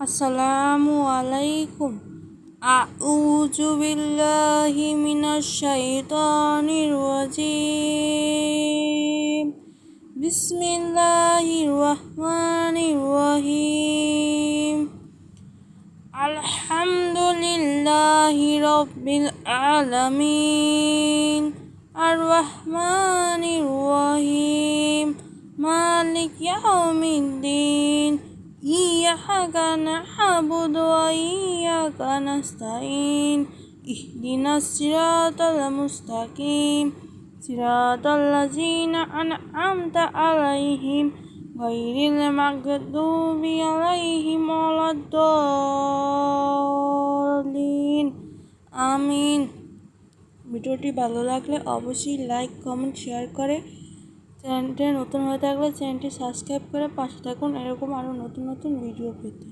আসসালামু আলাইকুম আউযু বিল্লাহি মিনাশ শাইতানির রাজিম। বিসমিল্লাহির রহমানির রহিম। আলহামদুলিল্লাহি রাব্বিল আলামিন। আর রহমানির রহিম। মালিক ইয়াউমিদ্দিন। إياك نعبد وإياك نستعين اهدنا الصراط المستقيم صراط الذين أنعمت عليهم غير المغضوب عليهم ولا الضالين আমিন ভিডিওটি ভালো লাগলে অবশ্যই লাইক কমেন্ট শেয়ার করে চ্যানেলটি নতুন হয়ে থাকলে চ্যানেলটি সাবস্ক্রাইব করে পাশে থাকুন। এরকম আরও নতুন নতুন ভিডিও পেতে।